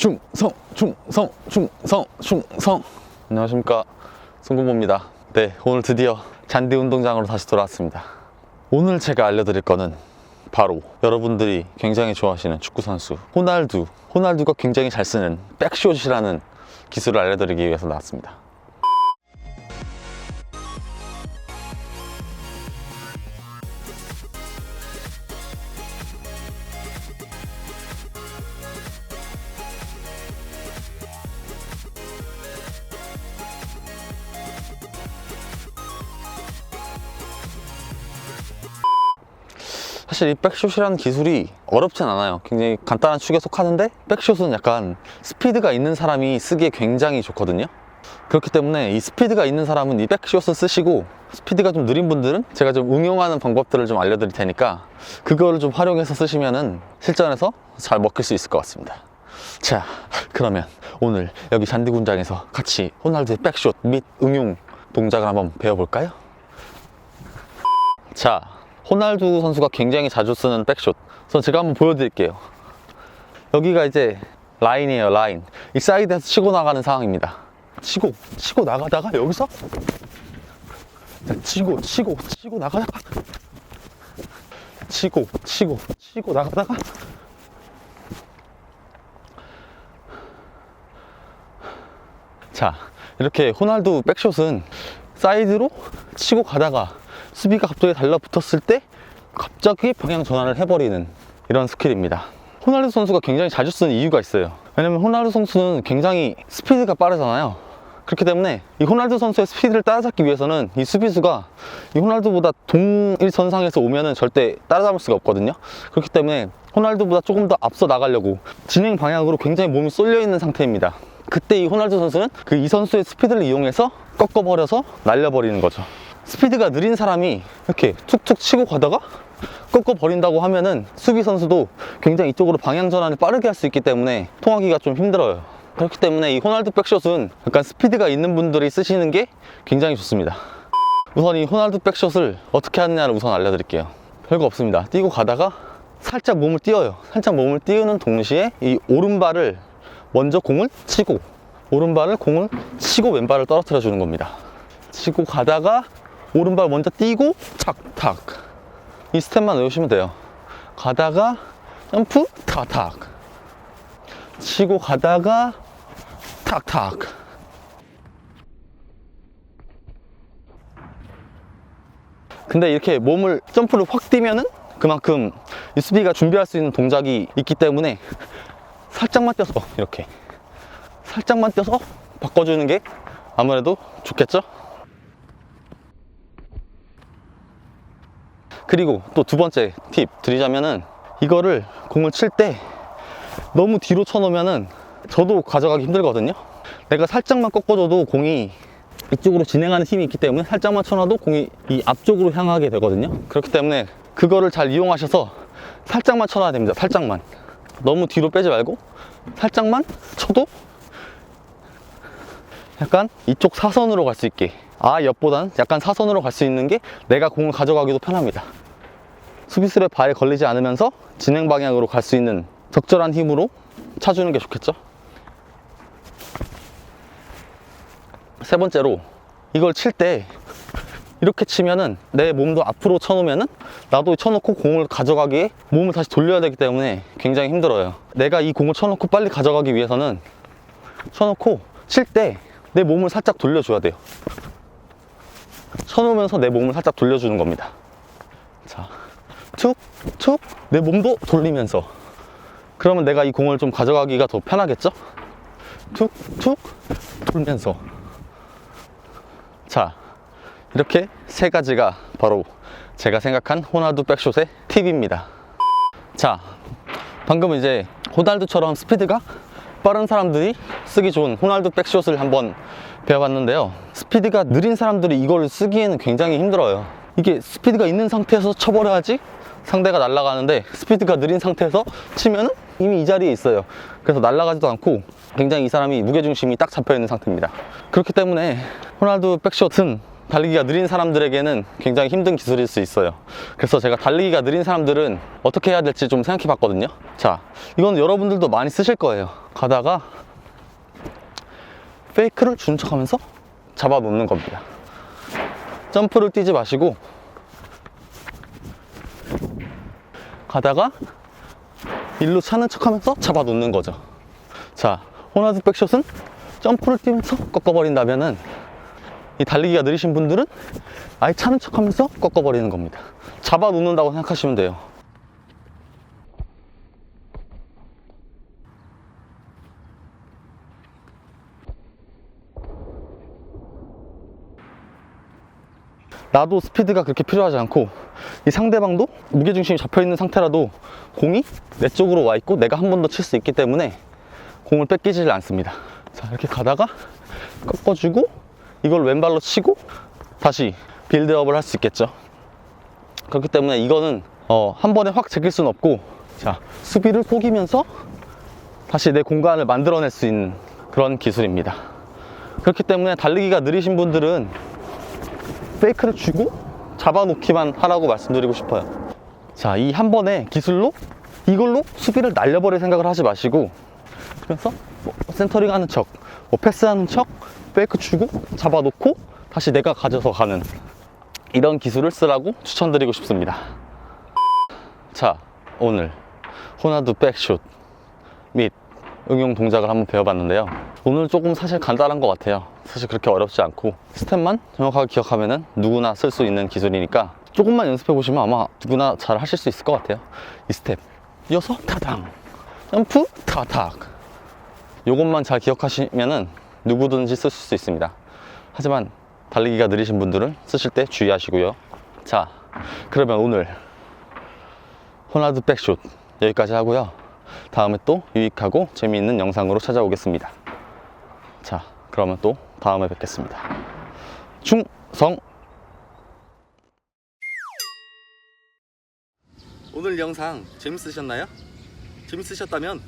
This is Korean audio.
충성 충성 충성 충성. 안녕하십니까. 송군모입니다. 네 오늘 드디어 잔디 운동장으로 다시 돌아왔습니다. 오늘 제가 알려드릴 거는 바로 여러분들이 굉장히 좋아하시는 축구 선수 호날두. 호날두가 굉장히 잘 쓰는 백숏이라는 기술을 알려드리기 위해서 나왔습니다 사실 이 백숏이라는 기술이 어렵진 않아요. 굉장히 간단한 축에 속하는데 백숏은 약간 스피드가 있는 사람이 쓰기에 굉장히 좋거든요. 그렇기 때문에 이 스피드가 있는 사람은 이 백숏을 쓰시고 스피드가 좀 느린 분들은 제가 좀 응용하는 방법들을 좀 알려드릴 테니까 그거를 좀 활용해서 쓰시면은 실전에서 잘 먹힐 수 있을 것 같습니다. 자, 그러면 오늘 여기 잔디군장에서 같이 호날두의 백숏 및 응용 동작을 한번 배워볼까요? 자, 호날두 선수가 굉장히 자주 쓰는 백숏. 그래서 제가 한번 보여드릴게요. 여기가 이제 라인이에요, 라인. 이 사이드에서 치고 나가는 상황입니다. 치고, 치고 나가다가 여기서 자, 치고, 치고, 치고 나가다가 치고, 치고, 치고 나가다가 자, 이렇게 호날두 백숏은 사이드로 치고 가다가 수비가 갑자기 달라붙었을 때 갑자기 방향 전환을 해버리는 이런 스킬입니다. 호날두 선수가 굉장히 자주 쓰는 이유가 있어요. 왜냐면 호날두 선수는 굉장히 스피드가 빠르잖아요. 그렇기 때문에 이 호날두 선수의 스피드를 따라잡기 위해서는 이 수비수가 이 호날두보다 동일선상에서 오면은 절대 따라잡을 수가 없거든요. 그렇기 때문에 호날두보다 조금 더 앞서 나가려고 진행 방향으로 굉장히 몸이 쏠려 있는 상태입니다. 그때 이 호날두 선수는 그 이 선수의 스피드를 이용해서 꺾어버려서 날려버리는 거죠. 스피드가 느린 사람이 이렇게 툭툭 치고 가다가 꺾어 버린다고 하면은 수비 선수도 굉장히 이쪽으로 방향 전환을 빠르게 할 수 있기 때문에 통하기가 좀 힘들어요. 그렇기 때문에 이 호날두 백숏은 약간 스피드가 있는 분들이 쓰시는 게 굉장히 좋습니다. 우선 이 호날두 백숏을 어떻게 하느냐를 우선 알려드릴게요. 별거 없습니다. 뛰고 가다가 살짝 몸을 띄워요. 살짝 몸을 띄우는 동시에 이 오른발을 먼저 공을 치고 오른발을 공을 치고 왼발을 떨어뜨려 주는 겁니다. 치고 가다가 오른발 먼저 띄고 탁탁 이 스텝만 외우시면 돼요. 가다가 점프 탁탁 치고 가다가 탁탁 근데 이렇게 몸을 점프를 확 뛰면은 그만큼 이 수비가 준비할 수 있는 동작이 있기 때문에 살짝만 뛰어서 이렇게 살짝만 뛰어서 바꿔주는 게 아무래도 좋겠죠? 그리고 또 두 번째 팁 드리자면은 이거를 공을 칠 때 너무 뒤로 쳐놓으면은 저도 가져가기 힘들거든요. 내가 살짝만 꺾어줘도 공이 이쪽으로 진행하는 힘이 있기 때문에 살짝만 쳐놔도 공이 이 앞쪽으로 향하게 되거든요. 그렇기 때문에 그거를 잘 이용하셔서 살짝만 쳐놔야 됩니다. 살짝만. 너무 뒤로 빼지 말고 살짝만 쳐도 약간 이쪽 사선으로 갈 수 있게 아 옆보단 약간 사선으로 갈 수 있는 게 내가 공을 가져가기도 편합니다. 수비수의 발에 걸리지 않으면서 진행 방향으로 갈 수 있는 적절한 힘으로 차주는 게 좋겠죠. 세 번째로 이걸 칠 때 이렇게 치면은 내 몸도 앞으로 쳐놓으면은 나도 쳐놓고 공을 가져가기에 몸을 다시 돌려야 되기 때문에 굉장히 힘들어요. 내가 이 공을 쳐놓고 빨리 가져가기 위해서는 쳐놓고 칠 때 내 몸을 살짝 돌려줘야 돼요. 쳐놓으면서 내 몸을 살짝 돌려주는 겁니다. 자, 툭, 툭, 내 몸도 돌리면서. 그러면 내가 이 공을 좀 가져가기가 더 편하겠죠? 툭, 툭, 돌면서. 자, 이렇게 세 가지가 바로 제가 생각한 호날두 백숏의 팁입니다. 자, 방금 이제 호날두처럼 스피드가 빠른 사람들이 쓰기 좋은 호날두 백숏을 한번 배워봤는데요. 스피드가 느린 사람들이 이걸 쓰기에는 굉장히 힘들어요. 이게 스피드가 있는 상태에서 쳐버려야지 상대가 날아가는데 스피드가 느린 상태에서 치면은 이미 이 자리에 있어요. 그래서 날아가지도 않고 굉장히 이 사람이 무게중심이 딱 잡혀있는 상태입니다. 그렇기 때문에 호날두 백숏은 달리기가 느린 사람들에게는 굉장히 힘든 기술일 수 있어요. 그래서 제가 달리기가 느린 사람들은 어떻게 해야 될지 좀 생각해 봤거든요. 자, 이건 여러분들도 많이 쓰실 거예요. 가다가 페이크를 준 척하면서 잡아 놓는 겁니다. 점프를 뛰지 마시고 가다가 일로 차는 척하면서 잡아 놓는 거죠. 자, 호나드 백샷은 점프를 뛰면서 꺾어버린다면은 이 달리기가 느리신 분들은 아예 차는 척하면서 꺾어버리는 겁니다. 잡아 놓는다고 생각하시면 돼요. 나도 스피드가 그렇게 필요하지 않고 이 상대방도 무게중심이 잡혀 있는 상태라도 공이 내 쪽으로 와 있고 내가 한 번 더 칠 수 있기 때문에 공을 뺏기지를 않습니다. 자 이렇게 가다가 꺾어주고 이걸 왼발로 치고 다시 빌드업을 할 수 있겠죠. 그렇기 때문에 이거는 어, 한 번에 확 제낄 수는 없고 자 수비를 속이면서 다시 내 공간을 만들어낼 수 있는 그런 기술입니다. 그렇기 때문에 달리기가 느리신 분들은 페이크를 주고 잡아놓기만 하라고 말씀드리고 싶어요. 자, 이 한 번의 기술로 이걸로 수비를 날려버릴 생각을 하지 마시고 그래서 뭐 센터링 하는 척, 뭐 패스하는 척, 페이크 주고 잡아놓고 다시 내가 가져서 가는 이런 기술을 쓰라고 추천드리고 싶습니다. 자, 오늘 호나두 백슛 및 응용 동작을 한번 배워봤는데요. 오늘 조금 사실 간단한 것 같아요. 사실 그렇게 어렵지 않고 스텝만 정확하게 기억하면 누구나 쓸 수 있는 기술이니까 조금만 연습해 보시면 아마 누구나 잘 하실 수 있을 것 같아요. 이 스텝 이어서 타당 점프 타탁 요것만 잘 기억하시면은 누구든지 쓰실 수 있습니다. 하지만 달리기가 느리신 분들은 쓰실 때 주의하시고요. 자, 그러면 오늘 호나드 백슛 여기까지 하고요. 다음에 또 유익하고 재미있는 영상으로 찾아오겠습니다. 자, 그러면 또 다음에 뵙겠습니다. 충성! 오늘 영상 재밌으셨나요? 재밌으셨다면